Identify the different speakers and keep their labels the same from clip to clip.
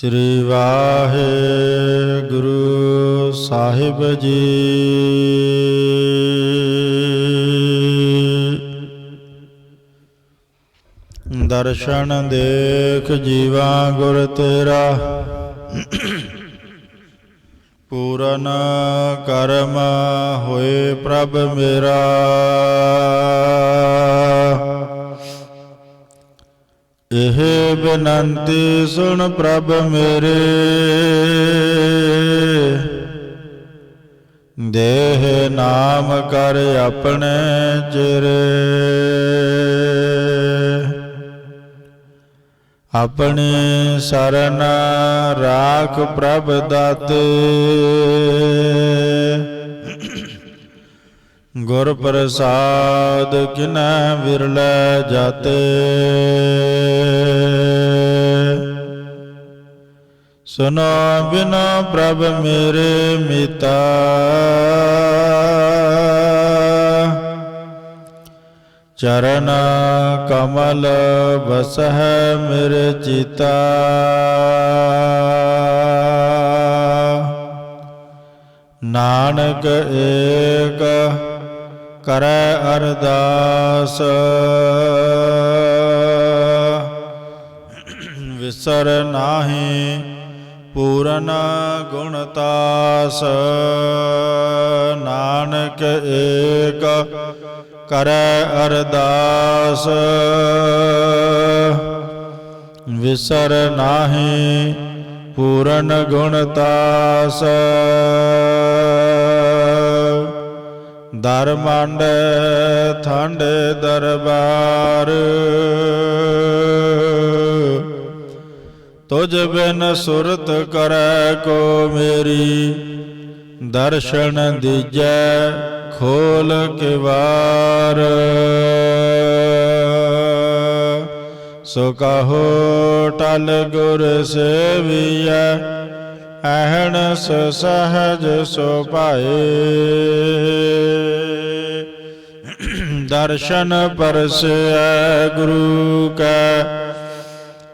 Speaker 1: ਸ੍ਰੀ ਵਾਹਿਗੁਰੂ ਸਾਹਿਬ ਜੀ। ਦਰਸ਼ਨ ਦੇਖ ਜੀਵਾ ਗੁਰ ਤੇਰਾ। ਪੂਰਨ ਕਰਮ ਹੋਏ ਪ੍ਰਭ ਮੇਰਾ। ਇਹ ਬੇਨੰਤੀ ਸੁਣ ਪ੍ਰਭ ਮੇਰੇ। ਦੇਹ ਨਾਮ ਕਰ ਆਪਣੇ ਚਿਰੇ। ਆਪਣੀ ਸਰਨ ਰਾਖ ਪ੍ਰਭ ਦਾਤੇ। ਗੁਰ ਪ੍ਰਸਾਦ ਕਿਨੈ ਵਿਰਲੇ ਜਾਤੇ। ਸੁਨੋ ਬਿਨਾ ਪ੍ਰਭ ਮੇਰੇ ਮੀਤਾ। ਚਰਨ ਕਮਲ ਬਸਹਿ ਮੇਰੇ ਚੀਤਾ। ਨਾਨਕ ਏਕ ਕਰੈ ਅਰਦਾਸ। ਵਿਸਰ ਨਾਹੀ ਪੂਰਨ ਗੁਣਤਾਸ ਨਾਨਕ ਏਕ ਕਰੈ ਅਰਦਾਸ। ਵਿਸਰ ਨਾਹੀ ਪੂਰਨ ਗੁਣਤਾਸ ਦਰ ਮੰਡ ਠੰਡ ਦਰਬਾਰ। ਤੁਝ ਬਿਨ ਸੁਰਤ ਕਰੈ ਕੋ ਮੇਰੀ। ਦਰਸ਼ਨ ਦੀਜੈ ਖੋਲ ਕੇ ਵਾਰ। ਸੋ ਕਹੋ ਟਲ ਗੁਰ ਸੇਵੀਐ ਅਹਣਸ ਸਹਜ ਸੁ ਪਾਏ ਦਰਸ਼ਨ ਪਰਸੈ ਗੁਰੂ ਕੈ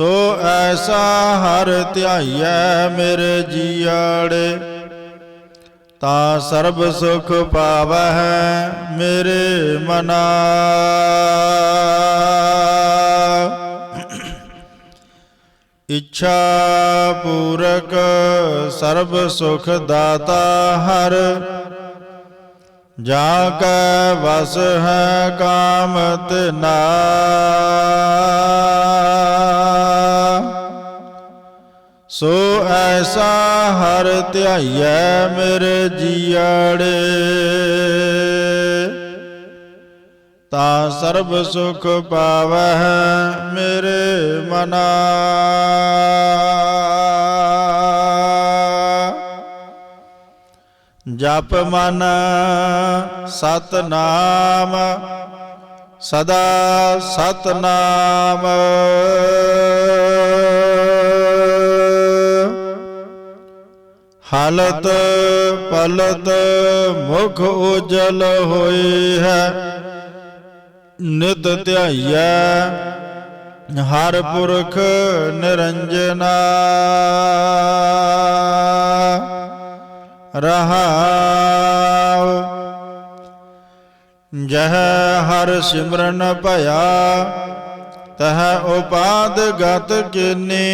Speaker 1: ਸੋ ਐਸਾ ਹਰ ਧਿਆਈਐ ਮੇਰੇ ਜੀਆੜੇ, ਤਾ ਸਰਬ ਸੁਖ ਪਾਵਹਿ ਮੇਰੇ ਮਨਾ। ਇੱਛਾ ਪੂਰਕ ਸਰਬ ਸੁਖ ਦਾਤਾ ਹਰ, ਜਾ ਕੈ ਵਸ ਹੈ ਕਾਮ ਤਿਨਾ ਸੋ ਐਸਾ ਹਰ ਧਿਆਈਐ ਮੇਰੇ ਜੀਆੜੇ। ਤਾ ਸਰਬ ਸੁਖ ਪਾਵਹਿ ਮੇਰੇ ਮਨਾ। ਜਪ ਮਨ ਸਤ ਨਾਮ ਸਦਾ ਸਤ ਨਾਮ ਹਾਲਤ ਪਲਤ ਮੁਖ ਉਜਲ ਹੋਈ ਹੈ। ਨਿਤ ਧਿਆਈਐ, ਹਰ ਪੁਰਖ ਨਿਰੰਜਨਾ। ਰਹਾਉ, ਜਹ ਹਰ ਸਿਮਰਨ ਭਇਆ, ਤਹ ਉਪਾਦ ਗਤ ਕੀਨੀ।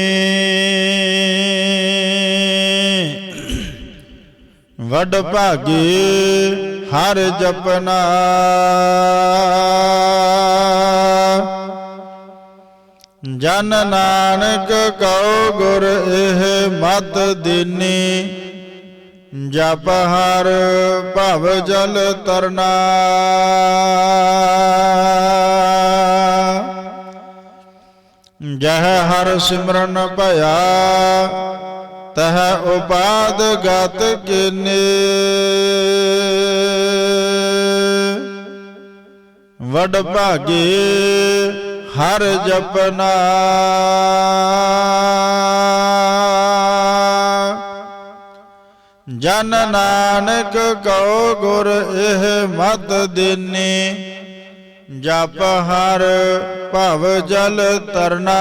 Speaker 1: ਵਡ ਭਾਗੀ ਹਰ ਜਪਨਾ। ਜਨ ਨਾਨਕ ਕਉ ਗੁਰ ਇਹ ਮਤ ਦਿਨੀ। ਜਪ ਹਰ ਭਵ ਜਲ ਤਰਨਾ। ਜਹ ਹਰ ਸਿਮਰਨ ਭਇਆ। ਤਹ ਉਪਾਦ ਗਤ ਕੀਨੇ। ਵਡ ਭਾਗੇ ਹਰ ਜਪਨਾ। ਜਨ ਨਾਨਕ ਕਉ ਗੁਰ ਇਹ ਮਤ ਦੀਨੀ। ਜਪ ਹਰ ਭਵ ਜਲ ਤਰਨਾ